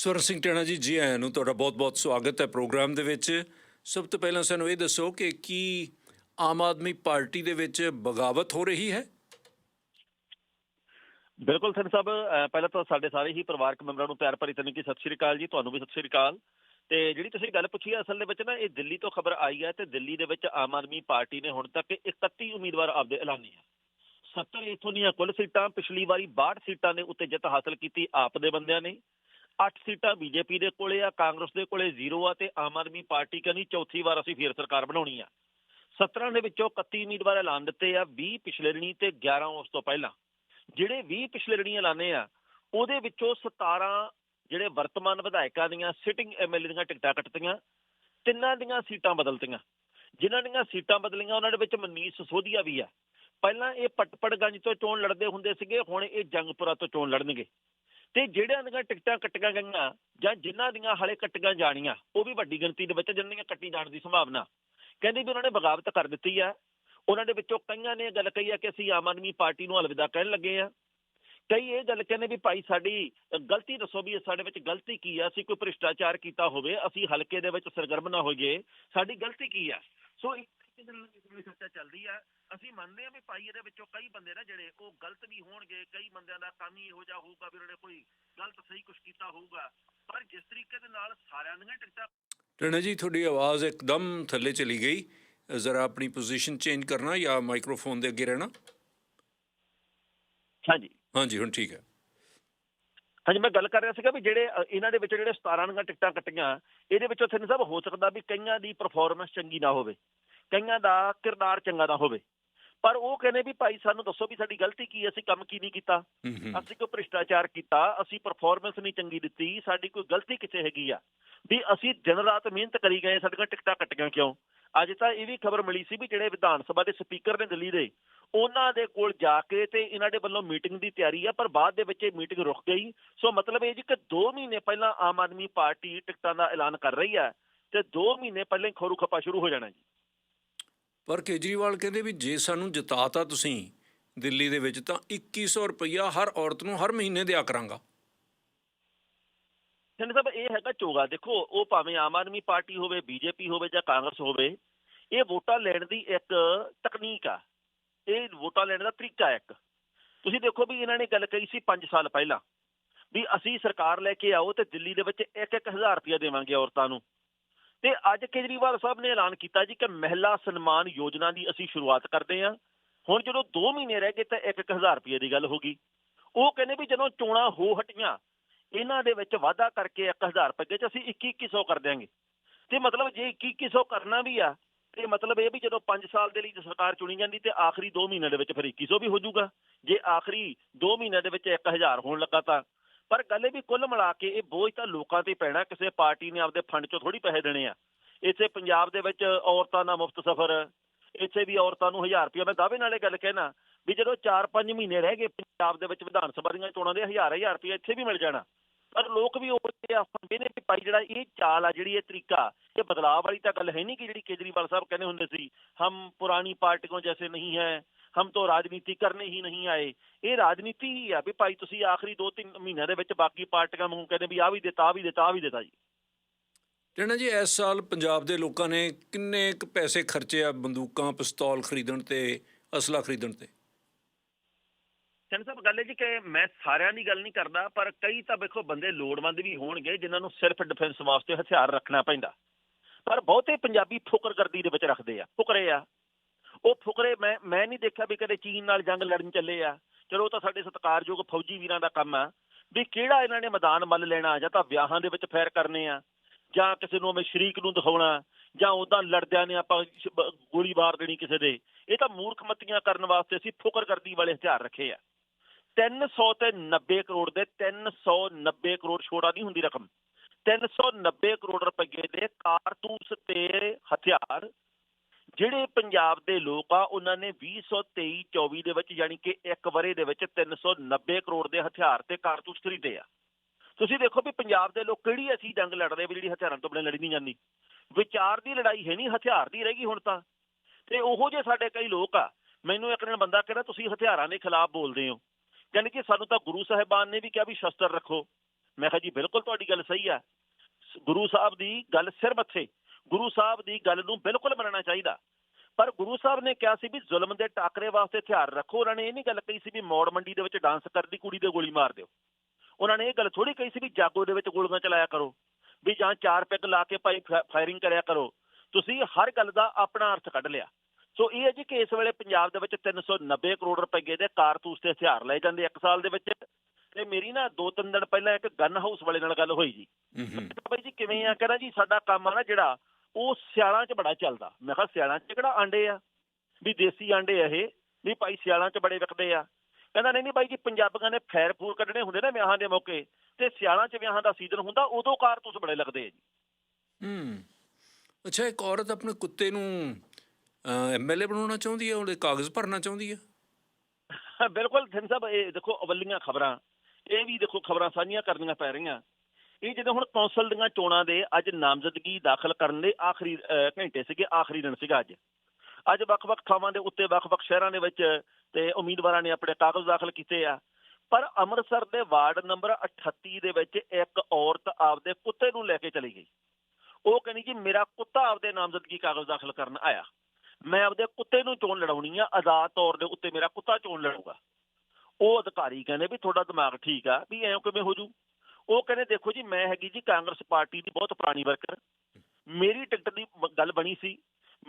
ਸਵਰਨ ਸਿੰਘ ਟਣਾ ਜੀ ਜੀ ਆਇਆਂ ਨੂੰ ਤੁਹਾਡਾ ਬਹੁਤ-ਬਹੁਤ ਸਵਾਗਤ ਹੈ ਪ੍ਰੋਗਰਾਮ ਦੇ ਵਿੱਚ। ਸਭ ਤੋਂ ਪਹਿਲਾਂ ਸਾਨੂੰ ਇਹ ਦੱਸੋ ਕਿ ਕੀ ਆਮ ਆਦਮੀ ਪਾਰਟੀ ਦੇ ਵਿੱਚ ਬਗਾਵਤ ਹੋ ਰਹੀ ਹੈ? ਬਿਲਕੁਲ ਸਰ ਸਾਹਿਬ ਪਹਿਲਾਂ ਤਾਂ ਸਾਡੇ ਸਾਰੇ ਹੀ ਪਰਿਵਾਰਕ ਮੈਂਬਰਾਂ ਨੂੰ ਪਿਆਰ ਭਰੀ ਤਨਕੀ ਸਤਿ ਸ਼੍ਰੀ ਅਕਾਲ ਜੀ, ਤੁਹਾਨੂੰ ਵੀ ਸਤਿ ਸ਼੍ਰੀ ਅਕਾਲ। ਤੇ ਜਿਹੜੀ ਤੁਸੀਂ ਗੱਲ ਪੁੱਛੀ ਹੈ ਅਸਲ ਦੇ ਵਿੱਚ ਨਾ ਇਹ ਦਿੱਲੀ ਤੋਂ ਖਬਰ ਆਈ ਹੈ ਤੇ ਦਿੱਲੀ ਦੇ ਵਿੱਚ ਆਮ ਆਦਮੀ ਪਾਰਟੀ ਨੇ ਹੁਣ ਤੱਕ 31 ਉਮੀਦਵਾਰ ਆਪਦੇ ਐਲਾਨੇ ਆ। 70 ਇਥੋਂ ਦੀਆਂ ਕੁੱਲ ਸੀਟਾਂ, ਪਿਛਲੀ ਵਾਰੀ 62 ਸੀਟਾਂ ਦੇ ਉੱਤੇ ਜਿੱਤ ਹਾਸਲ ਕੀਤੀ ਆਪ ਦੇ ਬੰਦਿਆਂ ਨੇ। 8 ਸੀਟਾਂ ਬੀਜੇਪੀ ਦੇ ਕੋਲੇ ਆ, ਕਾਂਗਰਸ ਦੇ ਕੋਲੇ ਜ਼ੀਰੋ ਆ ਤੇ ਆਮ ਆਦਮੀ ਪਾਰਟੀ ਕਹਿੰਦੀ ਚੌਥੀ ਵਾਰ ਅਸੀਂ ਫੇਰ ਸਰਕਾਰ ਬਣਾਉਣੀ ਆ। 17 ਦੇ ਵਿੱਚੋਂ 31 ਉਮੀਦਵਾਰ ਐਲਾਨ ਦਿੱਤੇ ਆ 20 ਪਿਛਲੇ ਰਣੀ ਤੇ 11 ਉਸ ਤੋਂ ਪਹਿਲਾਂ। ਜਿਹੜੇ 20 ਪਿਛਲੇ ਰਣੀ ਐਲਾਨੇ ਆ, ਉਹਦੇ ਵਿੱਚੋਂ 17 ਜਿਹੜੇ ਵਰਤਮਾਨ ਵਿਧਾਇਕਾਂ ਦੀਆਂ ਸਿਟਿੰਗ ਐਮਐਲਏ ਦੀਆਂ ਟਿਕਟਾਂ ਕੱਟਤੀਆਂ, ਤਿੰਨਾਂ ਦੀਆਂ ਸੀਟਾਂ ਬਦਲਤੀਆਂ। ਜਿਨ੍ਹਾਂ ਦੀਆਂ ਸੀਟਾਂ ਬਦਲੀਆਂ, ਉਹਨਾਂ ਦੇ ਵਿੱਚ ਮਨੀਸ਼ ਸੋਧੀਆ ਵੀ ਆ। ਪਹਿਲਾਂ ਇਹ ਪਟਪੜਗੰਜ ਤੋਂ ਚੋਣ ਲੜਦੇ ਹੁੰਦੇ ਸੀਗੇ, ਹੁਣ ਇਹ ਜੰਗਪੁਰਾ ਤੋਂ ਚੋਣ ਲੜਨਗੇ। ਤੇ ਜਿਹੜਿਆਂ ਦੀਆਂ ਟਿਕਟਾਂ ਕੱਟੀਆਂ ਗਈਆਂ ਜਾਂ ਜਿਨ੍ਹਾਂ ਦੀਆਂ ਹਾਲੇ ਕੱਟੀਆਂ ਜਾਣੀਆਂ, ਉਹ ਵੀ ਵੱਡੀ ਗਿਣਤੀ ਦੇ ਵਿੱਚ ਜਿਨ੍ਹਾਂ ਦੀਆਂ ਕੱਟੀ ਜਾਣ ਦੀ ਸੰਭਾਵਨਾ। ਕਹਿੰਦੇ ਵੀ ਉਹਨਾਂ ਨੇ ਬਗਾਵਤ ਕਰ ਦਿੱਤੀ ਆ। ਉਹਨਾਂ ਦੇ ਵਿੱਚੋਂ ਕਈਆਂ ਨੇ ਇਹ ਗੱਲ ਕਹੀ ਆ ਕਿ ਅਸੀਂ ਆਮ ਆਦਮੀ ਪਾਰਟੀ ਨੂੰ ਅਲਵਿਦਾ ਕਹਿਣ ਲੱਗੇ ਆ। ਕਈ ਇਹ ਗੱਲ ਕਹਿੰਦੇ ਵੀ ਭਾਈ ਸਾਡੀ ਗਲਤੀ ਦੱਸੋ ਵੀ ਸਾਡੇ ਵਿੱਚ ਗਲਤੀ ਕੀ ਆ? ਅਸੀਂ ਕੋਈ ਭ੍ਰਿਸ਼ਟਾਚਾਰ ਕੀਤਾ ਹੋਵੇ, ਅਸੀਂ ਹਲਕੇ ਦੇ ਵਿੱਚ ਸਰਗਰਮ ਨਾ ਹੋਈਏ, ਸਾਡੀ ਗਲਤੀ ਕੀ ਆ? ਸੋ ਦੇ ਨਾਲ ਇਸ ਵੇਲੇ ਚਰਚਾ ਚੱਲਦੀ ਆ ਅਸੀਂ ਮੰਨਦੇ ਆ ਵੀ ਭਾਈ ਇਹਦੇ ਵਿੱਚੋਂ ਕਈ ਬੰਦੇ ਨਾ ਜਿਹੜੇ ਉਹ ਗਲਤ ਵੀ ਹੋਣਗੇ ਕਈ ਬੰਦਿਆਂ ਦਾ ਕੰਮ ਹੀ ਇਹੋ ਜਿਹਾ ਹੋਊਗਾ ਵੀ ਉਹਨਾਂ ਨੇ ਕੋਈ ਗਲਤ ਸਹੀ ਕੁਝ ਕੀਤਾ ਹੋਊਗਾ। ਪਰ ਜਿਸ ਤਰੀਕੇ ਦੇ ਨਾਲ ਸਾਰਿਆਂ ਦੀਆਂ ਟਿਕਟਾਂ ਟਣਾ ਜੀ ਤੁਹਾਡੀ ਆਵਾਜ਼ ਇੱਕਦਮ ਥੱਲੇ ਚਲੀ ਗਈ। ਜ਼ਰਾ ਆਪਣੀ ਪੋਜੀਸ਼ਨ ਚੇਂਜ ਕਰਨਾ ਜਾਂ ਮਾਈਕ੍ਰੋਫੋਨ ਦੇ ਅੱਗੇ ਰਹਿਣਾ? ਹਾਂਜੀ। ਹਾਂਜੀ ਹੁਣ ਠੀਕ ਹੈ। ਹਾਂਜੀ ਮੈਂ ਗੱਲ ਕਰ ਰਿਹਾ ਸੀਗਾ ਵੀ ਜਿਹੜੇ ਇਹਨਾਂ ਦੇ ਵਿੱਚ ਜਿਹੜੇ 17 ਦੀਆਂ ਟਿਕਟਾਂ ਕੱਟੀਆਂ ਇਹਦੇ ਵਿੱਚੋਂ ਥਿੰਨ ਸਾਹਿਬ ਹੋ ਸਕਦਾ ਵੀ ਕਈਆਂ ਦੀ ਪਰਫਾਰਮੈਂਸ ਚੰਗੀ ਨਾ ਹੋਵੇ। ਕਈਆਂ ਦਾ ਕਿਰਦਾਰ ਚੰਗਾ ਨਾ ਹੋਵੇ। ਪਰ ਉਹ ਕਹਿੰਦੇ ਵੀ ਭਾਈ ਸਾਨੂੰ ਦੱਸੋ ਵੀ ਸਾਡੀ ਗਲਤੀ ਕੀ ਅਸੀਂ ਕੰਮ ਕੀ ਨਹੀਂ ਕੀਤਾ? ਅਸੀਂ ਕੋਈ ਭ੍ਰਿਸ਼ਟਾਚਾਰ ਕੀਤਾ ਅਸੀਂ ਪਰਫਾਰਮੈਂਸ ਨਹੀਂ ਚੰਗੀ ਦਿੱਤੀ ਸਾਡੀ ਕੋਈ ਗਲਤੀ ਕਿੱਥੇ ਹੈਗੀ ਆ? ਵੀ ਅਸੀਂ ਦਿਨ ਰਾਤ ਮਿਹਨਤ ਕਰੀ ਗਏ ਸਾਡੀਆਂ ਟਿਕਟਾਂ ਕੱਟੀਆਂ ਕਿਉਂ? ਅੱਜ ਤਾਂ ਇਹ ਵੀ ਖਬਰ ਮਿਲੀ ਸੀ ਵੀ ਜਿਹੜੇ ਵਿਧਾਨ ਸਭਾ ਦੇ ਸਪੀਕਰ ਨੇ ਦਿੱਲੀ ਦੇ ਉਹਨਾਂ ਦੇ ਕੋਲ ਜਾ ਕੇ ਤੇ ਇਹਨਾਂ ਦੇ ਵੱਲੋਂ ਮੀਟਿੰਗ ਦੀ ਤਿਆਰੀ ਆ ਪਰ ਬਾਅਦ ਦੇ ਵਿੱਚ ਇਹ ਮੀਟਿੰਗ ਰੁਕ ਗਈ। ਸੋ ਮਤਲਬ ਇਹ ਜੀ ਕਿ 2 ਮਹੀਨੇ ਪਹਿਲਾਂ ਆਮ ਆਦਮੀ ਪਾਰਟੀ ਟਿਕਟਾਂ ਦਾ ਐਲਾਨ ਕਰ ਰਹੀ ਹੈ ਤੇ 2 ਮਹੀਨੇ ਪਹਿਲਾਂ ਖੋਰੂ ਖੱਪਾ ਸ਼ੁਰੂ ਹੋ ਜਾਣਾ ਜੀ। ਪਰ ਕੇਜਰੀਵਾਲ ਕਹਿੰਦੇ ਵੀ ਜੇ ਸਾਨੂੰ ਜਿਤਾਤਾ ਤੁਸੀਂ ਦਿੱਲੀ ਦੇ ਵਿੱਚ, ਤਾਂ 2100 ਰੁਪਇਆ ਹਰ ਔਰਤ ਨੂੰ ਹਰ ਮਹੀਨੇ ਦਿਆ ਕਰਾਂਗਾ। ਕਹਿੰਦੇ ਸਾਹਿਬ, ਇਹ ਹੈਗਾ ਚੋਗਾ। ਦੇਖੋ, ਉਹ ਭਾਵੇਂ ਆਮ ਆਦਮੀ ਪਾਰਟੀ ਹੋਵੇ, ਬੀਜੇਪੀ ਹੋਵੇ ਜਾਂ ਕਾਂਗਰਸ ਹੋਵੇ, ਇਹ ਵੋਟਾਂ ਲੈਣ ਦੀ ਇੱਕ ਤਕਨੀਕ ਆ। ਇਹ ਵੋਟਾਂ ਲੈਣ ਦਾ ਤਰੀਕਾ ਇੱਕ। ਤੁਸੀਂ ਦੇਖੋ ਵੀ ਇਹਨਾਂ ਨੇ ਗੱਲ ਕਹੀ ਸੀ 5 ਸਾਲ ਪਹਿਲਾਂ, ਵੀ ਅਸੀਂ ਸਰਕਾਰ ਲੈ ਕੇ ਆਓ ਤੇ ਦਿੱਲੀ ਦੇ ਵਿੱਚ 1-1000 ਰੁਪਇਆ ਦੇਵਾਂਗੇ ਔਰਤਾਂ ਨੂੰ। ਤੇ ਅੱਜ ਕੇਜਰੀਵਾਲ ਸਾਹਿਬ ਨੇ ਐਲਾਨ ਕੀਤਾ ਜੀ ਕਿ ਮਹਿਲਾ ਸਨਮਾਨ ਯੋਜਨਾ ਦੀ ਅਸੀਂ ਸ਼ੁਰੂਆਤ ਕਰਦੇ ਹਾਂ। ਹੁਣ ਜਦੋਂ 2 ਮਹੀਨੇ ਰਹਿ ਗਏ ਤਾਂ 1-1000 ਰੁਪਏ ਦੀ ਗੱਲ ਹੋ ਗਈ। ਉਹ ਕਹਿੰਦੇ ਵੀ ਜਦੋਂ ਚੋਣਾਂ ਹੋ ਹਟੀਆਂ, ਇਹਨਾਂ ਦੇ ਵਿੱਚ ਵਾਧਾ ਕਰਕੇ 1000 ਰੁਪਏ ਚ ਅਸੀਂ 2100 ਕਰ ਦਿਆਂਗੇ। ਤੇ ਮਤਲਬ ਜੇ 2100 ਕਰਨਾ ਵੀ ਆ, ਤੇ ਮਤਲਬ ਇਹ ਵੀ ਜਦੋਂ 5 ਸਾਲ ਦੇ ਲਈ ਸਰਕਾਰ ਚੁਣੀ ਜਾਂਦੀ ਤੇ ਆਖਰੀ 2 ਮਹੀਨਿਆਂ ਦੇ ਵਿੱਚ ਫਿਰ 2100 ਵੀ ਹੋ ਜਾਊਗਾ। ਜੇ ਆਖਰੀ 2 ਮਹੀਨਿਆਂ ਦੇ ਵਿੱਚ 1000 ਹੋਣ ਲੱਗਾ ਤਾਂ ਪਰ ਗੱਲ ਇਹ ਵੀ ਕੁੱਲ ਮਿਲਾ ਕੇ ਇਹ ਬੋਝ ਤਾਂ ਲੋਕਾਂ ਤੇ ਪੈਣਾ, ਕਿਸੇ ਪਾਰਟੀ ਨੇ ਆਪਦੇ ਫੰਡ ਚੋਂ ਥੋੜੀ ਪੈਸੇ ਦੇਣੇ ਆ। ਇੱਥੇ ਪੰਜਾਬ ਦੇ ਵਿੱਚ ਔਰਤਾਂ ਦਾ ਮੁਫਤ ਸਫ਼ਰ, ਇੱਥੇ ਵੀ ਔਰਤਾਂ ਨੂੰ 1000 ਰੁਪਏ ਮੈਂ ਦਾਅਵੇ ਨਾਲ ਇਹ ਗੱਲ ਕਹਿਣਾ ਵੀ ਜਦੋਂ 4-5 ਮਹੀਨੇ ਰਹਿ ਗਏ ਪੰਜਾਬ ਦੇ ਵਿੱਚ ਵਿਧਾਨ ਸਭਾ ਦੀਆਂ ਚੋਣਾਂ ਦੇ 1000-1000 ਰੁਪਏ ਇੱਥੇ ਵੀ ਮਿਲ ਜਾਣਾ। ਪਰ ਲੋਕ ਵੀ ਉਹ ਆਖਦੇ ਨੇ ਵੀ ਭਾਈ ਜਿਹੜਾ ਇਹ ਚਾਲ ਆ, ਜਿਹੜੀ ਇਹ ਤਰੀਕਾ, ਇਹ ਬਦਲਾਅ ਵਾਲੀ ਤਾਂ ਗੱਲ ਹੈ ਨਹੀਂ ਕਿ ਜਿਹੜੀ ਕੇਜਰੀਵਾਲ ਸਾਹਿਬ ਕਹਿੰਦੇ ਹੁੰਦੇ ਸੀ, ਹਮ ਪੁਰਾਣੀ ਪਾਰਟੀਆਂ ਜੈਸੇ ਨਹੀਂ ਹੈ ਹਮ ਤੋਂ ਰਾਜਨੀਤੀ ਕਰਨੇ ਹੀ ਨਹੀਂ ਆਏ। ਇਹ ਰਾਜਨੀਤੀ ਹੀ ਆ ਵੀ ਭਾਈ ਤੁਸੀਂ ਆਖਰੀ 2-3 ਮਹੀਨਿਆਂ ਦੇ ਵਿੱਚ ਬਾਕੀ ਪਾਰਟੀਆਂ ਨੂੰ ਕਹਿੰਦੇ ਵੀ ਆ ਵੀ ਦਿੱਤਾ ਆ ਵੀ ਦਿੱਤਾ ਆ ਵੀ ਦਿੱਤਾ ਜੀ। ਟਣਾ ਜੀ ਇਸ ਸਾਲ ਪੰਜਾਬ ਦੇ ਲੋਕਾਂ ਨੇ ਕਿੰਨੇ ਕੁ ਪੈਸੇ ਖਰਚੇ ਆ ਬੰਦੂਕਾਂ ਪਿਸਤੌਲ ਖਰੀਦਣ ਤੇ ਅਸਲਾ ਖਰੀਦਣ ਤੇ? ਚੰਨ ਸਾਹਿਬ ਗੱਲ ਹੈ ਜੀ ਕਿ ਮੈਂ ਸਾਰਿਆਂ ਦੀ ਗੱਲ ਨਹੀਂ ਕਰਦਾ ਪਰ ਕਈ ਤਾਂ ਵੇਖੋ ਬੰਦੇ ਲੋੜਵੰਦ ਵੀ ਹੋਣਗੇ ਜਿਨ੍ਹਾਂ ਨੂੰ ਸਿਰਫ ਡਿਫੈਂਸ ਵਾਸਤੇ ਹਥਿਆਰ ਰੱਖਣਾ ਪੈਂਦਾ। ਪਰ ਬਹੁਤੇ ਪੰਜਾਬੀ ਫੁਕਰਗਰਦੀ ਦੇ ਵਿੱਚ ਰੱਖਦੇ ਆ ਫੁਕਰੇ ਆ। ਉਹ ਫੁਕਰੇ ਮੈਂ ਮੈਂ ਨਹੀਂ ਦੇਖਿਆ ਵੀ ਕਦੇ ਚੀਨ ਨਾਲ ਜੰਗ ਲੜਨ ਚੱਲੇ ਆ। ਚਲੋ ਉਹ ਤਾਂ ਸਾਡੇ ਸਤਿਕਾਰਯੋਗ ਫੌਜੀ ਵੀਰਾਂ ਦਾ ਕੰਮ ਆ। ਵੀ ਕਿਹੜਾ ਇਹਨਾਂ ਨੇ ਮੈਦਾਨ ਮੱਲ ਲੈਣਾ, ਜਾਂ ਤਾਂ ਵਿਆਹਾਂ ਦੇ ਵਿੱਚ ਫੈਰ ਕਰਨੇ ਆ, ਜਾਂ ਕਿਸੇ ਨੂੰ ਮੈਂ ਸ਼ਰੀਕ ਨੂੰ ਦਿਖਾਉਣਾ, ਜਾਂ ਉਦਾਂ ਲੜਦਿਆਂ ਨੇ ਆਪਾਂ ਗੋਲੀ ਮਾਰ ਦੇਣੀ ਕਿਸੇ ਦੇ। ਇਹ ਤਾਂ ਮੂਰਖਮਤੀਆਂ ਕਰਨ ਵਾਸਤੇ ਅਸੀਂ ਫੁਕਰਗਰਦੀ ਵਾਲੇ ਹਥਿਆਰ ਰੱਖੇ ਆ। 300 ਤੇ 90 ਕਰੋੜ ਦੇ 390 ਕਰੋੜ ਛੋੜਾ ਨਹੀਂ ਹੁੰਦੀ ਰਕਮ। 390 ਕਰੋੜ ਰੁਪਏ ਦੇ ਕਾਰਤੂਸ ਤੇ ਹਥਿਆਰ ਜਿਹੜੇ ਪੰਜਾਬ ਦੇ ਲੋਕ ਆ, ਉਹਨਾਂ ਨੇ 2023 24 ਦੇ ਵਿੱਚ ਯਾਨੀ ਕਿ ਇੱਕ ਵਰੇ ਦੇ ਵਿੱਚ 390 ਕਰੋੜ ਦੇ ਹਥਿਆਰ ਤੇ ਕਾਰਤੂਸ ਖਰੀਦੇ ਆ। ਤੁਸੀਂ ਦੇਖੋ ਵੀ ਪੰਜਾਬ ਦੇ ਲੋਕ ਕਿਹੜੀ ਅਸੀਂ ਜੰਗ ਲੜਦੇ ਵੀ ਜਿਹੜੀ ਹਥਿਆਰਾਂ ਤੋਂ ਬਿਨਾਂ ਲੜੀ ਨਹੀਂ ਜਾਂਦੀ। ਵਿਚਾਰ ਦੀ ਲੜਾਈ ਹੈ ਨਹੀਂ ਹਥਿਆਰ ਦੀ ਰਹਿ ਗਈ ਹੁਣ ਤਾਂ। ਤੇ ਉਹੋ ਜੇ ਸਾਡੇ ਕਈ ਲੋਕ ਆ, ਮੈਨੂੰ ਇੱਕ ਦਿਨ ਬੰਦਾ ਕਹਿੰਦਾ, ਤੁਸੀਂ ਹਥਿਆਰਾਂ ਦੇ ਖਿਲਾਫ ਬੋਲਦੇ ਹੋ। ਕਹਿੰਦੇ ਕਿ ਸਾਨੂੰ ਤਾਂ ਗੁਰੂ ਸਾਹਿਬਾਨ ਨੇ ਵੀ ਕਿਹਾ ਵੀ ਸ਼ਸਤਰ ਰੱਖੋ। ਮੈਂ ਕਿਹਾ ਜੀ, ਬਿਲਕੁਲ ਤੁਹਾਡੀ ਗੱਲ ਸਹੀ ਆ। ਗੁਰੂ ਸਾਹਿਬ ਦੀ ਗੱਲ ਸਿਰ ਮੱਥੇ। ਗੁਰੂ ਸਾਹਿਬ ਦੀ ਗੱਲ ਨੂੰ ਬਿਲਕੁਲ ਮੰਨਣਾ ਚਾਹੀਦਾ। ਪਰ ਗੁਰੂ ਸਾਹਿਬ ਨੇ ਕਿਹਾ ਸੀ ਵੀ ਜ਼ੁਲਮ ਦੇ ਟਾਕਰੇ ਵਾਸਤੇ ਹਥਿਆਰ ਰੱਖੋ। ਉਹਨਾਂ ਨੇ ਇਹ ਨਹੀਂ ਗੱਲ ਕਹੀ ਸੀ ਵੀ ਮੌੜ ਮੰਡੀ ਦੇ ਵਿੱਚ ਡਾਂਸ ਕਰਦੀ ਕੁੜੀ ਦੇ ਗੋਲੀ ਮਾਰ ਦਿਓ। ਉਹਨਾਂ ਨੇ ਇਹ ਗੱਲ ਥੋੜੀ ਕਹੀ ਸੀ ਵੀ ਜਾਗੋ ਦੇ ਵਿੱਚ ਗੋਲੀਆਂ ਚਲਾਇਆ ਕਰੋ। ਵੀ ਜਾਂ ਚਾਰ ਪੈਗ ਲਾ ਕੇ ਭਾਈ ਫਾਇਰਿੰਗ ਕਰਿਆ ਕਰੋ। ਤੁਸੀਂ ਹਰ ਗੱਲ ਦਾ ਆਪਣਾ ਅਰਥ ਕੱਢ ਲਿਆ। ਸੋ ਇਹ ਹੈ ਜੀ ਕਿ ਇਸ ਵੇਲੇ ਪੰਜਾਬ ਦੇ ਵਿੱਚ 390 ਕਰੋੜ ਰੁਪਏ ਦੇ ਕਾਰਤੂਸ ਤੇ ਹਥਿਆਰ ਲਏ ਜਾਂਦੇ ਇੱਕ ਸਾਲ ਦੇ ਵਿੱਚ। ਤੇ ਮੇਰੀ ਨਾ ਦੋ ਤਿੰਨ ਦਿਨ ਪਹਿਲਾਂ ਇੱਕ ਗਨ ਹਾਊਸ ਵਾਲੇ ਨਾਲ ਗੱਲ ਹੋਈ ਜੀ। ਬਾਈ ਜੀ ਕਿਵੇਂ ਆ? ਕਹਿੰਦਾ ਜੀ ਸਾਡਾ ਕੰਮ ਆ ਨਾ ਜਿਹੜਾ ਉਹ ਸਿਆਲਾਂ 'ਚ ਬੜਾ ਚੱਲਦਾ। ਮੈਂ ਕਿਹਾ ਸਿਆਲਾਂ 'ਚ ਕਿਹੜਾ ਆਂਡੇ ਆ? ਵੀ ਦੇਸੀ ਆਂਡੇ ਆ ਇਹ। ਵੀ ਭਾਈ ਸਿਆਲਾਂ 'ਚ ਬੜੇ ਵਿਕਦੇ ਆ। ਕਹਿੰਦਾ ਨਹੀਂ ਨਹੀਂ ਬਾਈ ਜੀ ਪੰਜਾਬੀਆਂ ਨੇ ਫੈਰ ਫੂਰ ਕੱਢਣੇ ਹੁੰਦੇ ਨੇ ਵਿਆਹਾਂ ਦੇ ਮੌਕੇ ਤੇ ਸਿਆਲਾਂ 'ਚ ਵਿਆਹਾਂ ਦਾ ਸੀਜ਼ਨ ਹੁੰਦਾ ਉਦੋਂ ਕਾਰਤੂਸ ਬੜੇ ਲੱਗਦੇ ਆ ਜੀ। ਹੂੰ। ਅੱਛਾ ਇੱਕ ਔਰਤ ਆਪਣੇ ਕੁੱਤੇ ਨੂੰ ਐਮਐਲਏ ਬਣਾਉਣਾ ਚਾਹੁੰਦੀ ਹੈ ਉਹਦੇ ਕਾਗਜ਼ ਭਰਨਾ ਚਾਹੁੰਦੀ ਹੈ ਬਿਲਕੁਲ ਸਿੰਘ ਸਾਹਿਬ ਇਹ ਦੇਖੋ ਅਵਲੀਆਂ ਖਬਰਾਂ। ਇਹ ਵੀ ਦੇਖੋ ਖਬਰਾਂ ਸਾਂਝੀਆਂ ਕਰਨੀਆਂ ਪੈ ਰਹੀਆਂ। ਇਹ ਜਦੋਂ ਹੁਣ ਕੌਂਸਲ ਦੀਆਂ ਚੋਣਾਂ ਦੇ ਅੱਜ ਨਾਮਜ਼ਦਗੀ ਦਾਖਲ ਕਰਨ ਦੇ ਆਖਰੀ ਘੰਟੇ ਸੀਗੇ, ਆਖਰੀ ਦਿਨ ਸੀਗਾ ਅੱਜ। ਅੱਜ ਵੱਖ-ਵੱਖ ਥਾਵਾਂ ਦੇ ਉੱਤੇ ਵੱਖ-ਵੱਖ ਸ਼ਹਿਰਾਂ ਦੇ ਵਿੱਚ ਤੇ ਉਮੀਦਵਾਰਾਂ ਨੇ ਆਪਣੇ ਕਾਗਜ਼ ਦਾਖਲ ਕੀਤੇ ਆ। ਪਰ ਅੰਮ੍ਰਿਤਸਰ ਦੇ ਵਾਰਡ ਨੰਬਰ 38 ਦੇ ਵਿੱਚ ਇੱਕ ਔਰਤ ਆਪਦੇ ਕੁੱਤੇ ਨੂੰ ਲੈ ਕੇ ਚਲੀ ਗਈ। ਉਹ ਕਹਿੰਦੀ ਜੀ, ਮੇਰਾ ਕੁੱਤਾ ਆਪਦੇ ਨਾਮਜ਼ਦਗੀ ਕਾਗਜ਼ ਦਾਖਲ ਕਰਨ ਆਇਆ। ਮੈਂ ਆਪਦੇ ਕੁੱਤੇ ਨੂੰ ਚੋਣ ਲੜਾਉਣੀ ਆ, ਆਜ਼ਾਦ ਤੌਰ ਦੇ ਉੱਤੇ ਮੇਰਾ ਕੁੱਤਾ ਚੋਣ ਲੜੂਗਾ। ਉਹ ਅਧਿਕਾਰੀ ਕਹਿੰਦੇ ਵੀ ਤੁਹਾਡਾ ਦਿਮਾਗ ਠੀਕ ਆ, ਵੀ ਐਂ ਕਿਵੇਂ ਹੋ ਜੂ? ਉਹ ਕਹਿੰਦੇ, ਦੇਖੋ ਜੀ, ਮੈਂ ਹੈਗੀ ਜੀ ਕਾਂਗਰਸ ਪਾਰਟੀ ਦੀ ਬਹੁਤ ਪੁਰਾਣੀ ਵਰਕਰ। ਮੇਰੀ ਟਿਕਟ ਦੀ ਗੱਲ ਬਣੀ ਸੀ।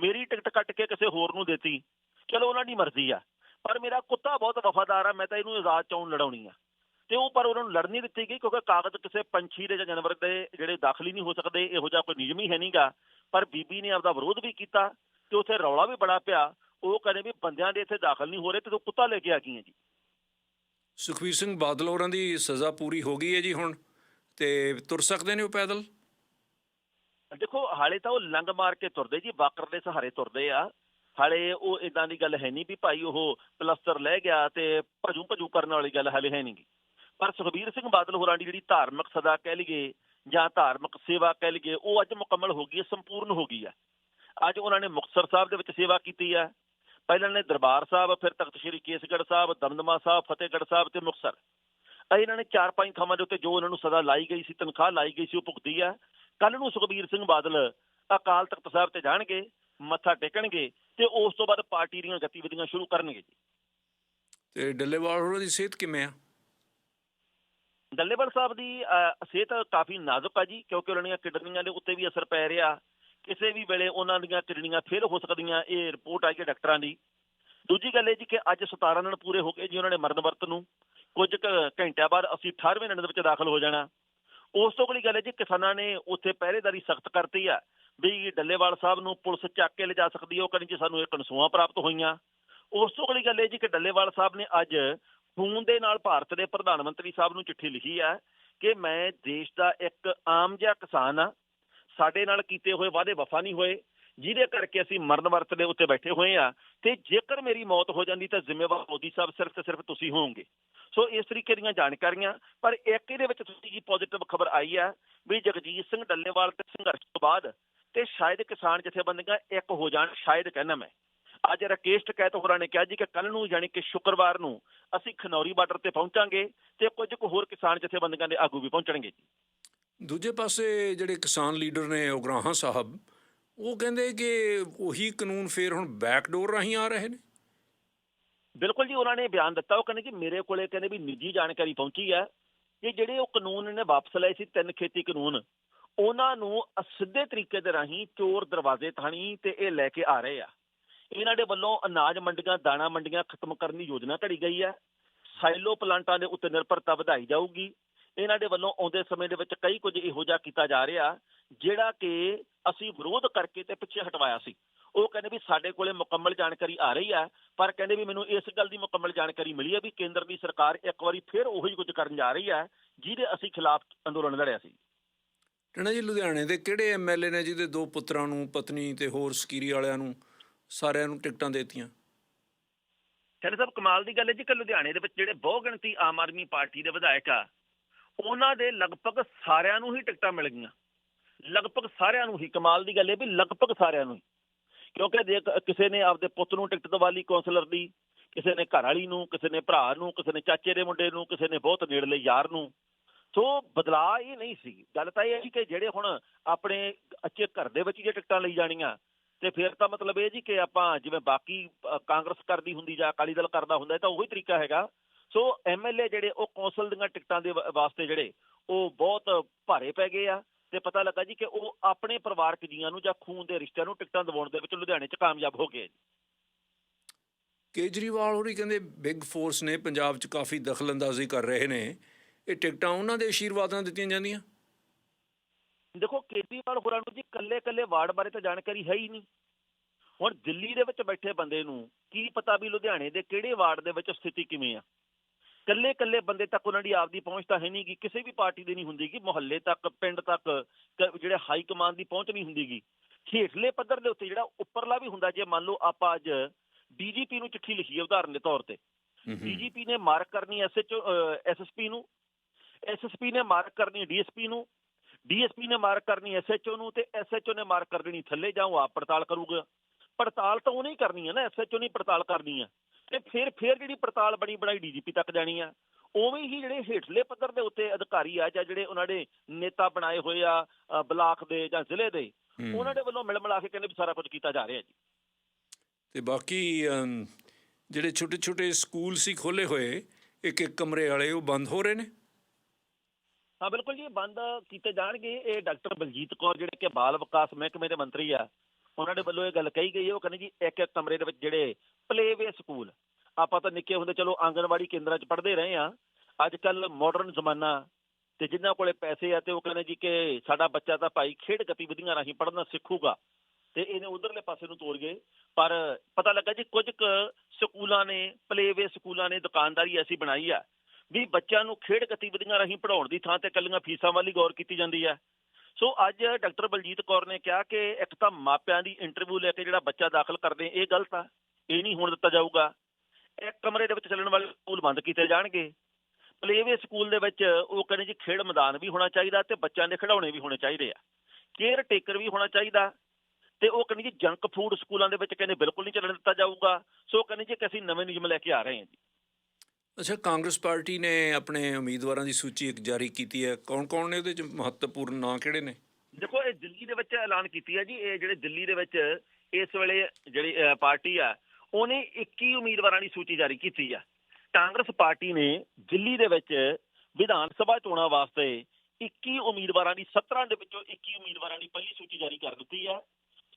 ਮੇਰੀ ਟਿਕਟ ਕੱਟ ਕੇ ਕਿਸੇ ਹੋਰ ਨੂੰ ਦਿੱਤੀ। ਚਲੋ, ਉਹਨਾਂ ਦੀ ਮਰਜ਼ੀ ਆ। ਪਰ ਮੇਰਾ ਕੁੱਤਾ ਬਹੁਤ ਵਫਾਦਾਰ ਆ, ਮੈਂ ਤਾਂ ਇਹਨੂੰ ਆਜ਼ਾਦ ਚੋਣ ਲੜਾਉਣੀ ਆ। ਤੇ ਉਹ, ਪਰ ਉਹਨਾਂ ਨੂੰ ਲੜ ਨਹੀਂ ਦਿੱਤੀ ਗਈ, ਕਿਉਂਕਿ ਕਾਗਜ਼ ਕਿਸੇ ਪੰਛੀ ਦੇ ਜਾਂ ਜਾਨਵਰ ਦੇ ਜਿਹੜੇ ਦਾਖਲ ਹੀ ਨਹੀਂ ਹੋ ਸਕਦੇ, ਇਹੋ ਜਿਹਾ ਕੋਈ ਨਿਯਮ ਹੀ ਹੈ ਨਹੀਂਗਾ। ਪਰ ਬੀਬੀ ਨੇ ਆਪਦਾ ਵਿਰੋਧ ਵੀ ਕੀਤਾ ਤੇ ਉੱਥੇ ਰੌਲਾ ਵੀ ਬੜਾ ਪਿਆ। ਉਹ ਕਹਿੰਦੇ ਵੀ ਬੰਦਿਆਂ ਦੇ ਇੱਥੇ ਦਾਖਲ ਨਹੀਂ ਹੋ ਰਹੇ ਤੇ ਤੂੰ ਕੁੱਤਾ ਲੈ ਕੇ ਆ ਗਈ ਹੈ ਜੀ। ਸੁਖਬੀਰ ਸਿੰਘ ਬਾਦਲ ਹੋਰਾਂ ਦੀ ਸਜ਼ਾ ਪੂਰੀ ਹੋ ਗਈ ਹੈ ਜੀ ਹੁਣ? ਤੇ ਤੁਰ ਸਕਦੇ ਨੇ ਉਹ ਪੈਦਲ? ਦੇਖੋ, ਹਾਲੇ ਤਾਂ ਉਹ ਲੰਗ ਮਾਰ ਕੇ ਤੁਰਦੇ ਜੀ ਬਾਕਰ ਦੇ ਸਹਾਰੇ ਤੁਰਦੇ ਆ। ਹਾਲੇ ਉਹ ਇਦਾਂ ਦੀ ਗੱਲ ਹੈ ਨਹੀਂ ਵੀ ਭਾਈ ਉਹ ਪਲਸਟਰ ਲੈ ਗਿਆ ਤੇ ਭਜੂ ਭਜੂ ਕਰਨ ਵਾਲੀ ਗੱਲ ਹਾਲੇ ਹੈ ਨਹੀਂਗੀ ਪਰ ਸੁਖਬੀਰ ਸਿੰਘ ਬਾਦਲ ਹੋਰਾਂ ਦੀ ਜਿਹੜੀ ਧਾਰਮਿਕ ਸਦਾ ਕਹਿ ਲਈਏ ਜਾਂ ਧਾਰਮਿਕ ਸੇਵਾ ਕਹਿ ਲਈਏ, ਉਹ ਅੱਜ ਮੁਕੰਮਲ ਹੋ ਗਈ ਹੈ, ਸੰਪੂਰਨ ਹੋ ਗਈ ਹੈ। ਅੱਜ ਉਹਨਾਂ ਨੇ ਮੁਕਤਸਰ ਸਾਹਿਬ ਦੇ ਵਿੱਚ ਸੇਵਾ ਕੀਤੀ ਹੈ। ਪਹਿਲਾਂ ਨੇ ਦਰਬਾਰ ਸਾਹਿਬ, ਫਿਰ ਤਖਤ ਸ੍ਰੀ ਕੇਸਗੜ੍ਹ ਸਾਹਿਬ, ਦਮਦਮਾ ਸਾਹਿਬ, ਫਤਿਹਗੜ੍ਹ ਸਾਹਿਬ ਤੇ ਮੁਕਤਸਰ। ਇਹਨਾਂ ਨੇ ਚਾਰ ਪੰਜ ਥਾਵਾਂ ਦੇ ਉੱਤੇ ਜੋ ਇਹਨਾਂ ਨੂੰ ਸਜ਼ਾ ਲਾਈ ਗਈ ਸੀ ਤਨਖਾਹ ਲਾਈ ਗਈ ਸੀ ਉਹ ਭੁਗਤੀ ਆ ਕੱਲ ਨੂੰ ਸੁਖਬੀਰ ਸਿੰਘ ਬਾਦਲ ਅਕਾਲ ਤਖਤ ਸਾਹਿਬ ਤੇ ਜਾਣਗੇ ਮੱਥਾ ਟੇਕਣਗੇ ਤੇ ਉਸ ਤੋਂ ਬਾਅਦ ਪਾਰਟੀ ਦੀਆਂ ਗਤੀਵਿਧੀਆਂ ਸ਼ੁਰੂ ਕਰਨਗੇ ਜੀ। ਤੇ ਡੱਲੇਵਾਲ ਹੋਰਾਂ ਦੀ ਸਿਹਤ ਕਿਵੇਂ ਆ? ਡੱਲੇਵਾਲ ਸਾਹਿਬ ਦੀ ਸਿਹਤ ਕਾਫੀ ਨਾਜ਼ੁਕ ਆ ਜੀ ਕਿਉਂਕਿ ਉਹਨਾਂ ਦੀਆਂ ਕਿਡਨੀਆਂ ਦੇ ਉੱਤੇ ਵੀ ਅਸਰ ਪੈ ਰਿਹਾ। ਕਿਸੇ ਵੀ ਵੇਲੇ ਉਹਨਾਂ ਦੀਆਂ ਕਿਡਨੀਆਂ ਫੇਲ ਹੋ ਸਕਦੀਆਂ ਇਹ ਰਿਪੋਰਟ ਆਈ ਹੈ ਡਾਕਟਰਾਂ ਦੀ। ਦੂਜੀ ਗੱਲ ਇਹ ਜੀ ਕਿ ਅੱਜ 17 ਦਿਨ ਪੂਰੇ ਹੋ ਗਏ ਜੀ ਉਹਨਾਂ ਨੇ ਮਰਨ ਵਰਤ ਨੂੰ। ਕੁਝ ਕੁ ਘੰਟਿਆਂ ਬਾਅਦ ਅਸੀਂ 18ਵੇਂ ਦਿਨ ਦੇ ਵਿੱਚ ਦਾਖਲ ਹੋ ਜਾਣਾ। ਉਸ ਤੋਂ ਅਗਲੀ ਗੱਲ ਹੈ ਜੀ, ਕਿਸਾਨਾਂ ਨੇ ਉੱਥੇ ਪਹਿਰੇਦਾਰੀ ਸਖਤ ਕਰਤੀ ਆ ਵੀ ਡੱਲੇਵਾਲ ਸਾਹਿਬ ਨੂੰ ਪੁਲਿਸ ਚੱਕ ਕੇ ਲਿਜਾ ਸਕਦੀ ਹੈ ਉਹ ਕਹਿੰਦੀ ਜੀ ਸਾਨੂੰ ਇਹ ਕਨਸੂਆਂ ਪ੍ਰਾਪਤ ਹੋਈਆਂ। ਉਸ ਤੋਂ ਅਗਲੀ ਗੱਲ ਇਹ ਜੀ ਕਿ ਡੱਲੇਵਾਲ ਸਾਹਿਬ ਨੇ ਅੱਜ ਫੋਨ ਦੇ ਨਾਲ ਭਾਰਤ ਦੇ ਪ੍ਰਧਾਨ ਮੰਤਰੀ ਸਾਹਿਬ ਨੂੰ ਚਿੱਠੀ ਲਿਖੀ ਹੈ ਕਿ ਮੈਂ ਦੇਸ਼ ਦਾ ਇੱਕ ਆਮ ਜਿਹਾ ਕਿਸਾਨ ਆ, ਸਾਡੇ ਨਾਲ ਕੀਤੇ ਹੋਏ ਵਾਅਦੇ ਵਫਾ ਨਹੀਂ ਹੋਏ। ਜਿਹਦੇ ਕਰਕੇ ਅਸੀਂ ਮਰਨ ਵਰਤ ਦੇ ਉੱਤੇ ਬੈਠੇ ਹੋਏ ਆ ਤੇ ਜੇਕਰ ਮੇਰੀ ਮੌਤ ਹੋ ਜਾਂਦੀ ਤਾਂ ਜ਼ਿੰਮੇਵਾਰ ਮੋਦੀ ਸਾਹਿਬ ਸਿਰਫ ਤੇ ਸਿਰਫ ਤੁਸੀਂ ਹੋਵੋਗੇ। ਸੋ ਇਸ ਤਰੀਕੇ ਦੀਆਂ ਜਾਣਕਾਰੀਆਂ, ਪਰ ਇੱਕ ਇਹਦੇ ਵਿੱਚ ਤੁਸੀਂ ਜੀ ਪੋਜ਼ਿਟਿਵ ਖਬਰ ਆਈ ਆ ਵੀ ਜਗਜੀਤ ਸਿੰਘ ਡੱਲੇਵਾਲ ਦੇ ਸੰਘਰਸ਼ ਤੋਂ ਬਾਅਦ ਤੇ ਸ਼ਾਇਦ ਕਿਸਾਨ ਜਥੇਬੰਦੀਆਂ ਇੱਕ ਹੋ ਜਾਣ, ਸ਼ਾਇਦ ਕਹਿਣਾ ਮੈਂ। ਅੱਜ ਰਾਕੇਸ਼ ਟਕੈਤ ਹੋਰਾਂ ਨੇ ਕਿਹਾ ਜੀ ਕਿ ਕੱਲ ਨੂੰ ਯਾਨੀ ਕਿ ਸ਼ੁੱਕਰਵਾਰ ਨੂੰ ਅਸੀਂ ਖਨੌਰੀ ਬਾਰਡਰ ਤੇ ਪਹੁੰਚਾਂਗੇ ਤੇ ਕੁਝ ਕੁ ਹੋਰ ਕਿਸਾਨ ਜਥੇਬੰਦੀਆਂ ਦੇ ਆਗੂ ਵੀ ਪਹੁੰਚਣਗੇ ਜੀ। ਦੂਜੇ ਪਾਸੇ ਜਿਹੜੇ ਕਿਸਾਨ ਲੀਡਰ ਨੇ ਉਗਰਾਹਾਂ ਸਾਹਿਬ ਉਹ ਕਹਿੰਦੇ ਕਿ ਉਹੀ ਕਾਨੂੰਨ ਫੇਰ ਹੁਣ ਬੈਕਡੋਰ ਰਾਹੀਂ ਆ ਰਹੇ ਨੇ? ਬਿਲਕੁਲ ਜੀ, ਉਹਨਾਂ ਨੇ ਬਿਆਨ ਦਿੱਤਾ। ਉਹ ਕਹਿੰਦੇ ਕਿ ਮੇਰੇ ਕੋਲੇ ਕਹਿੰਦੇ ਵੀ ਨਿੱਜੀ ਜਾਣਕਾਰੀ ਪਹੁੰਚੀ ਹੈ ਕਿ ਜਿਹੜੇ ਉਹ ਕਾਨੂੰਨ ਨੇ ਵਾਪਸ ਲਏ ਸੀ, ਤਿੰਨ ਖੇਤੀ ਕਾਨੂੰਨ, ਉਹਨਾਂ ਨੂੰ ਅਸਿੱਧੇ ਤਰੀਕੇ ਦੇ ਰਾਹੀਂ ਚੋਰ ਦਰਵਾਜ਼ੇ ਥਾਣੀ ਤੇ ਇਹ ਲੈ ਕੇ ਆ ਰਹੇ ਆ। ਇਹਨਾਂ ਦੇ ਵੱਲੋਂ ਅਨਾਜ ਮੰਡੀਆਂ, ਦਾਣਾ ਮੰਡੀਆਂ ਖਤਮ ਕਰਨ ਦੀ ਯੋਜਨਾ ਘੜੀ ਗਈ ਹੈ। ਸਾਈਲੋ ਪਲਾਂਟਾਂ ਦੇ ਉੱਤੇ ਨਿਰਭਰਤਾ ਵਧਾਈ ਜਾਊਗੀ। ਇਹਨਾਂ ਦੇ ਵੱਲੋਂ ਆਉਂਦੇ ਸਮੇਂ ਦੇ ਵਿੱਚ ਕਈ ਕੁਝ ਇਹੋ ਜਿਹਾ ਕੀਤਾ ਜਾ ਰਿਹਾ ਜਿਹੜਾ ਕਿ ਅਸੀਂ ਵਿਰੋਧ ਕਰਕੇ ਤੇ ਪਿੱਛੇ ਹਟਵਾਇਆ ਸੀ। ਉਹ ਕਹਿੰਦੇ ਵੀ ਸਾਡੇ ਕੋਲੇ ਮੁਕੰਮਲ ਜਾਣਕਾਰੀ ਆ ਰਹੀ ਹੈ ਪਰ ਕਹਿੰਦੇ ਵੀ ਮੈਨੂੰ ਇਸ ਗੱਲ ਦੀ ਮੁਕੰਮਲ ਜਾਣਕਾਰੀ ਮਿਲੀ ਹੈ ਵੀ ਕੇਂਦਰ ਦੀ ਸਰਕਾਰ ਇੱਕ ਵਾਰੀ ਫਿਰ ਉਹੀ ਕੁਝ ਕਰਨ ਜਾ ਰਹੀ ਹੈ ਜਿਹਦੇ ਅਸੀਂ ਖਿਲਾਫ ਅੰਦੋਲਨ ਲੜਿਆ ਸੀ। ਟਣਾ ਜੀ ਲੁਧਿਆਣੇ ਦੇ ਕਿਹੜੇ ਐਮਐਲਏ ਨੇ ਜਿਹਦੇ ਦੋ ਪੁੱਤਰਾਂ ਨੂੰ ਪਤਨੀ ਤੇ ਹੋਰ ਸਕੀਰੀ ਵਾਲਿਆਂ ਨੂੰ ਸਾਰਿਆਂ ਨੂੰ ਟਿਕਟਾਂ ਦੇਤੀਆਂ? ਕਹਿੰਦੇ ਸਾਹਿਬ ਕਮਾਲ ਦੀ ਗੱਲ ਹੈ ਜੀ ਕਿ ਲੁਧਿਆਣੇ ਦੇ ਵਿੱਚ ਜਿਹੜੇ ਬਹੁ ਗਿਣਤੀ ਆਮ ਆਦਮੀ ਪਾਰਟੀ ਦੇ ਵਿਧਾਇਕ ਆ ਉਹਨਾਂ ਦੇ ਲਗਭਗ ਸਾਰਿਆਂ ਨੂੰ ਹੀ ਟਿਕਟਾਂ ਮਿਲ ਗਈਆਂ। ਲਗਭਗ ਸਾਰਿਆਂ ਨੂੰ ਹੀ, ਕਮਾਲ ਦੀ ਗੱਲ ਇਹ ਵੀ ਲਗਭਗ ਸਾਰਿਆਂ ਨੂੰ ਹੀ। ਕਿਉਂਕਿ ਜੇ ਕਿਸੇ ਨੇ ਆਪਦੇ ਪੁੱਤ ਨੂੰ ਟਿਕਟ ਦਵਾ ਲਈ ਕੌਂਸਲਰ ਦੀ, ਕਿਸੇ ਨੇ ਘਰ ਵਾਲੀ ਨੂੰ, ਕਿਸੇ ਨੇ ਭਰਾ ਨੂੰ, ਕਿਸੇ ਨੇ ਚਾਚੇ ਦੇ ਮੁੰਡੇ ਨੂੰ, ਕਿਸੇ ਨੇ ਬਹੁਤ ਨੇੜਲੇ ਯਾਰ ਨੂੰ, ਸੋ ਬਦਲਾਅ ਇਹ ਨਹੀਂ ਸੀ। ਗੱਲ ਤਾਂ ਇਹ ਹੈ ਕਿ ਜਿਹੜੇ ਹੁਣ ਆਪਣੇ ਅੱਛੇ ਘਰ ਦੇ ਵਿੱਚ ਜੇ ਟਿਕਟਾਂ ਲਈ ਜਾਣੀਆਂ, ਤੇ ਫਿਰ ਤਾਂ ਮਤਲਬ ਇਹ ਜੀ ਕਿ ਆਪਾਂ ਜਿਵੇਂ ਬਾਕੀ ਕਾਂਗਰਸ ਕਰਦੀ ਹੁੰਦੀ ਜਾਂ ਅਕਾਲੀ ਦਲ ਕਰਦਾ ਹੁੰਦਾ ਤਾਂ ਉਹੀ ਤਰੀਕਾ ਹੈਗਾ। ਸੋ ਐਮਐਲਏ ਜਿਹੜੇ ਉਹ ਕੌਂਸਲ ਦੀਆਂ ਟਿਕਟਾਂ ਦੇ ਵਾਸਤੇ ਜਿਹੜੇ ਉਹ ਬਹੁਤ ਭਾਰੇ ਪੈ ਗਏ ਆ ਤੇ ਪਤਾ ਲੱਗਾ ਜੀ ਕਿ ਉਹ ਆਪਣੇ ਪਰਿਵਾਰਕ ਜੀਆਂ ਨੂੰ ਜਾਂ ਖੂਨ ਦੇ ਰਿਸ਼ਤਿਆਂ ਨੂੰ ਟਿਕਟਾਂ ਦਿਵਾਉਣ ਦੇ ਵਿੱਚ ਲੁਧਿਆਣੇ 'ਚ ਕਾਮਯਾਬ ਹੋ ਗਏ ਕੇਜਰੀਵਾਲ ਹੋਰੀ ਕਹਿੰਦੇ ਬਿਗ ਫੋਰਸ ਨੇ ਪੰਜਾਬ 'ਚ ਕਾਫੀ ਦਖਲਅੰਦਾਜ਼ੀ ਕਰ ਰਹੇ ਨੇ। ਇਹ ਟਿਕਟਾਂ ਉਹਨਾਂ ਦੇ ਆਸ਼ੀਰਵਾਦ ਨਾਲ ਦਿੱਤੀਆਂ ਜਾਂਦੀਆਂ? ਦੇਖੋ ਕੇਜਰੀਵਾਲ ਹੋਰਾਂ ਨੂੰ ਜੀ ਕੱਲੇ ਕੱਲੇ ਵਾਰਡ ਬਾਰੇ ਤਾਂ ਜਾਣਕਾਰੀ ਹੈ ਹੀ ਨਹੀਂ। ਹੁਣ ਦਿੱਲੀ ਦੇ ਵਿੱਚ ਬੈਠੇ ਬੰਦੇ ਨੂੰ ਕੀ ਪਤਾ ਵੀ ਲੁਧਿਆਣੇ ਦੇ ਕਿਹੜੇ ਵਾਰਡ ਦੇ ਵਿੱਚ ਸਥਿਤੀ ਕਿਵੇਂ ਆ? ਕੱਲੇ ਕੱਲੇ ਬੰਦੇ ਤੱਕ ਉਹਨਾਂ ਦੀ ਆਪਦੀ ਪਹੁੰਚ ਤਾਂ ਹੈ ਨਹੀਂ ਗੀ ਕਿਸੇ ਵੀ ਪਾਰਟੀ ਦੀ ਨਹੀਂ ਹੁੰਦੀ ਗੀ ਮੁਹੱਲੇ ਤੱਕ ਪਿੰਡ ਤੱਕ ਕ- ਜਿਹੜੇ ਹਾਈ ਕਮਾਂਡ ਦੀ ਪਹੁੰਚ ਨਹੀਂ ਹੁੰਦੀ ਗੀ। ਹੇਠਲੇ ਪੱਧਰ ਦੇ ਉੱਤੇ ਜਿਹੜਾ ਉੱਪਰਲਾ ਵੀ ਹੁੰਦਾ ਜੇ ਮੰਨ ਲਓ ਆਪਾਂ ਅੱਜ ਡੀਜੀਪੀ ਨੂੰ ਚਿੱਠੀ ਲਿਖੀ ਹੈ ਉਦਾਹਰਨ ਦੇ ਤੌਰ ਤੇ। ਡੀਜੀਪੀ ਨੇ ਮਾਰਕ ਕਰਨੀ ਐਸਐਚਓ ਐਸਐਸਪੀ ਨੂੰ ਐਸਐਸਪੀ ਨੇ ਮਾਰਕ ਕਰਨੀ ਡੀਐਸਪੀ ਨੂੰ ਡੀਐਸਪੀ ਨੇ ਮਾਰਕ ਕਰਨੀ ਐਸਐਚਓ ਨੂੰ ਤੇ ਐਸਐਚਓ ਨੇ ਮਾਰਕ ਕਰ ਦੇਣੀ ਥੱਲੇ ਜਾਂ ਉਹ ਆਪ ਪੜਤਾਲ ਕਰੂਗਾ। ਪੜਤਾਲ ਤਾਂ ਉਹਨੇ ਹੀ ਕਰਨੀ ਹੈ ਨਾ ਐਸਐਚਓ ਨੇ ਪੜਤਾਲ ਕਰਨੀ ਹੈ ਤੇ ਫਿਰ ਫਿਰ ਜਿਹੜੀ ਪੜਤਾਲ ਬਣੀ ਬਣਾਈ ਡੀਜੀਪੀ ਤੱਕ ਜਾਣੀ ਆ। ਉਵੇਂ ਹੀ ਜਿਹੜੇ ਹੇਠਲੇ ਪੱਧਰ ਦੇ ਉੱਤੇ ਅਧਿਕਾਰੀ ਆ ਜਾਂ ਜਿਹੜੇ ਉਹਨਾਂ ਦੇ ਨੇਤਾ ਬਣਾਏ ਹੋਏ ਆ ਬਲਾਕ ਦੇ ਜਾਂ ਜ਼ਿਲ੍ਹੇ ਦੇ। ਉਹਨਾਂ ਦੇ ਵੱਲੋਂ ਮਿਲ ਮਿਲਾ ਕੇ ਕਹਿੰਦੇ ਵੀ ਸਾਰਾ ਕੁਝ ਕੀਤਾ ਜਾ ਰਿਹਾ ਜੀ। ਤੇ ਬਾਕੀ ਜਿਹੜੇ ਛੋਟੇ ਛੋਟੇ ਸਕੂਲ ਸੀ ਖੋਲੇ ਹੋਏ ਇੱਕ ਇੱਕ ਕਮਰੇ ਵਾਲੇ ਉਹ ਬੰਦ ਹੋ ਰਹੇ ਨੇ? ਹਾਂ ਬਿਲਕੁਲ ਜੀ ਬੰਦ ਕੀਤੇ ਜਾਣਗੇ। ਇਹ ਡਾਕਟਰ ਬਲਜੀਤ ਕੌਰ ਜਿਹੜੇ ਕਿ ਬਾਲ ਵਿਕਾਸ ਮਹਿਕਮੇ ਦੇ ਮੰਤਰੀ ਆ ਉਹਨਾਂ ਦੇ ਵੱਲੋਂ ਇਹ ਗੱਲ ਕਹੀ ਗਈ ਹੈ, ਉਹ ਕਹਿੰਦੇ ਜੀ ਇੱਕ ਇੱਕ ਕਮਰੇ ਦੇ ਵਿੱਚ ਜਿਹੜੇ ਪਲੇਵੇ ਸਕੂਲ ਆਪਾਂ ਤਾਂ ਨਿੱਕੇ ਹੁੰਦੇ ਚਲੋ ਆਂਗਣਵਾੜੀ ਕੇਂਦਰਾਂ 'ਚ ਪੜ੍ਹਦੇ ਰਹੇ ਆ ਅੱਜ ਕੱਲ ਮਾਡਰਨ ਜ਼ਮਾਨਾ ਤੇ ਜਿਨ੍ਹਾਂ ਕੋਲੇ ਪੈਸੇ ਆ ਤੇ ਉਹ ਕਹਿੰਦੇ ਜੀ ਕਿ ਸਾਡਾ ਬੱਚਾ ਤਾਂ ਭਾਈ ਖੇਡ ਗਤੀਵਿਧੀਆਂ ਰਾਹੀਂ ਪੜ੍ਹਨਾ ਸਿੱਖੂਗਾ ਤੇ ਇਹਨੇ ਉਧਰਲੇ ਪਾਸੇ ਨੂੰ ਤੋੜ ਗਏ, ਪਰ ਪਤਾ ਲੱਗਾ ਜੀ ਕੁਝ ਕੁ ਸਕੂਲਾਂ ਨੇ ਪਲੇਵੇ ਸਕੂਲਾਂ ਨੇ ਦੁਕਾਨਦਾਰੀ ਐਸੀ ਬਣਾਈ ਆ ਵੀ ਬੱਚਿਆਂ ਨੂੰ ਖੇਡ ਗਤੀਵਿਧੀਆਂ ਰਾਹੀਂ ਪੜਾਉਣ ਦੀ ਥਾਂ ਤੇ ਕੱਲੀਆਂ ਫੀਸਾਂ ਵੱਲ ਹੀ ਗੌਰ ਕੀਤੀ ਜਾਂਦੀ ਹੈ ਸੋ ਅੱਜ ਡਾਕਟਰ ਬਲਜੀਤ ਕੌਰ ਨੇ ਕਿਹਾ ਕਿ ਇੱਕ ਤਾਂ ਮਾਪਿਆਂ ਦੀ ਇੰਟਰਵਿਊ ਲੈ ਕੇ ਜਿਹੜਾ ਬੱਚਾ ਦਾਖਲ ਕਰਦੇ, ਇਹ ਗਲਤ ਆ, ਇਹ ਨਹੀਂ ਹੋਣ ਦਿੱਤਾ ਜਾਊਗਾ। ਇੱਕ ਕਮਰੇ ਦੇ ਵਿੱਚ ਚੱਲਣ ਵਾਲੇ ਸਕੂਲ ਬੰਦ ਕੀਤੇ ਜਾਣਗੇ। ਪਲੇਵੇ ਸਕੂਲ ਦੇ ਵਿੱਚ ਉਹ ਕਹਿੰਦੇ ਜੀ ਖੇਡ ਮੈਦਾਨ ਵੀ ਹੋਣਾ ਚਾਹੀਦਾ ਤੇ ਬੱਚਿਆਂ ਦੇ ਖਿਡੌਣੇ ਵੀ ਹੋਣੇ ਚਾਹੀਦੇ ਆ। ਕੇਅਰ ਟੇਕਰ ਵੀ ਹੋਣਾ ਚਾਹੀਦਾ ਤੇ ਉਹ ਕਹਿੰਦੇ ਜੀ ਜੰਕ ਫੂਡ ਸਕੂਲਾਂ ਦੇ ਵਿੱਚ ਕਹਿੰਦੇ ਬਿਲਕੁਲ ਨਹੀਂ ਚੱਲਣ ਦਿੱਤਾ ਜਾਊਗਾ। ਸੋ ਉਹ ਕਹਿੰਦੇ ਜੀ ਕਿ ਅਸੀਂ ਨਵੇਂ ਨਿਯਮ ਲੈ ਕੇ ਆ ਰਹੇ ਹਾਂ ਜੀ। ਅੱਛਾ, ਕਾਂਗਰਸ ਪਾਰਟੀ ਨੇ ਆਪਣੇ ਉਮੀਦਵਾਰਾਂ ਦੀ ਸੂਚੀ ਇੱਕ ਜਾਰੀ ਕੀਤੀ ਹੈ। ਕੌਣ-ਕੌਣ ਨੇ ਉਹਦੇ ਚ? ਮਹੱਤਵਪੂਰਨ ਨਾਂ ਕਿਹੜੇ ਨੇ? ਦੇਖੋ, ਇਹ ਦਿੱਲੀ ਦੇ ਵਿੱਚ ਐਲਾਨ ਕੀਤੀ ਹੈ ਜੀ। ਇਹ ਜਿਹੜੇ ਦਿੱਲੀ ਦੇ ਵਿੱਚ ਇਸ ਵੇਲੇ ਜਿਹੜੀ ਪਾਰਟੀ ਆ, ਉਹਨੇ 21 ਉਮੀਦਵਾਰਾਂ ਦੀ ਸੂਚੀ ਜਾਰੀ ਕੀਤੀ ਆ। ਕਾਂਗਰਸ ਪਾਰਟੀ ਨੇ ਦਿੱਲੀ ਦੇ ਵਿੱਚ ਵਿਧਾਨ ਸਭਾ ਚੋਣਾਂ ਵਾਸਤੇ 21 ਉਮੀਦਵਾਰਾਂ ਦੀ 17 ਦੇ ਵਿੱਚੋਂ 21 ਉਮੀਦਵਾਰਾਂ ਦੀ ਪਹਿਲੀ ਸੂਚੀ ਜਾਰੀ ਕਰ ਦਿੱਤੀ ਆ।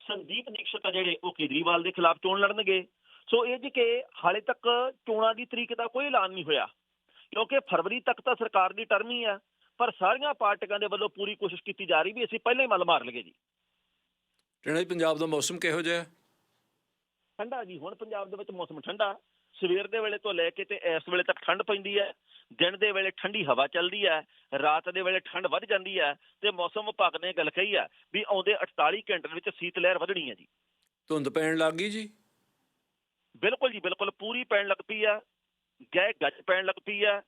ਸੰਦੀਪ ਦੀਕਸ਼ਤ ਆ ਜਿਹੜੇ, ਉਹ ਕੇਜਰੀਵਾਲ ਦੇ ਖਿਲਾਫ ਚੋਣ ਲੜਨਗੇ। ਸੋ ਇਹ ਜੀ ਕਿ ਹਾਲੇ ਤੱਕ ਚੋਣਾਂ ਦੀ ਤਰੀਕ ਦਾ ਕੋਈ ਐਲਾਨ ਨਹੀਂ ਹੋਇਆ। ਕਿਉਂਕਿ ਫਰਵਰੀ ਤੱਕ ਤਾਂ ਸਰਕਾਰ ਦੀ ਟਰਮ ਹੀ ਆ ਪਰ ਸਾਰੀਆਂ ਪਾਰਟੀਆਂ ਦੇ ਵੱਲੋਂ ਪੂਰੀ ਕੋਸ਼ਿਸ਼ ਕੀਤੀ ਜਾ ਰਹੀ ਵੀ ਅਸੀਂ ਪਹਿਲਾਂ ਹੀ ਮੱਲ ਮਾਰ ਲਈਏ ਜੀ ਦੀ ਪੰਜਾਬ ਦਾ ਮੌਸਮ ਕਿਹੋ ਜਿਹਾ ਹੈ? ਠੰਡਾ ਜੀ ਹੁਣ ਪੰਜਾਬ ਦੇ ਵਿੱਚ ਮੌਸਮ ਠੰਡਾ। ਸਵੇਰ ਦੇ ਵੇਲੇ ਤੋਂ ਲੈ ਕੇ ਤੇ ਇਸ ਵੇਲੇ ਤੱਕ ਠੰਡ ਪੈਂਦੀ ਹੈ। ਦਿਨ ਦੇ ਵੇਲੇ ਠੰਡੀ ਹਵਾ ਚੱਲਦੀ ਹੈ ਰਾਤ ਦੇ ਵੇਲੇ ਠੰਡ ਵੱਧ ਜਾਂਦੀ ਹੈ ਤੇ ਮੌਸਮ ਵਿਭਾਗ ਨੇ ਗੱਲ ਕਹੀ ਹੈ ਵੀ ਆਉਂਦੇ 48 ਘੰਟੇ ਦੇ ਵਿੱਚ ਸੀਤ ਲਹਿਰ ਵਧਣੀ ਹੈ ਜੀ। ਧੁੰਦ ਪੈਣ ਲੱਗ ਗਈ ਜੀ? ਬਿਲਕੁਲ ਜੀ ਬਿਲਕੁਲ ਪੂਰੀ ਪੈਣ ਲੱਗ ਪਈ ਆ ਗਏ ਗੱਜ ਪੈਣ ਲੱਗ ਪਈ ਆ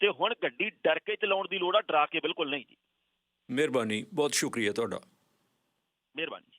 ਤੇ ਹੁਣ ਗੱਡੀ ਡਰ ਕੇ ਚਲਾਉਣ ਦੀ ਲੋੜ ਆ ਡਰਾ ਕੇ ਬਿਲਕੁਲ ਨਹੀਂ ਜੀ। ਮਿਹਰਬਾਨੀ ਬਹੁਤ ਸ਼ੁਕਰੀਆ ਤੁਹਾਡਾ। ਮਿਹਰਬਾਨੀ।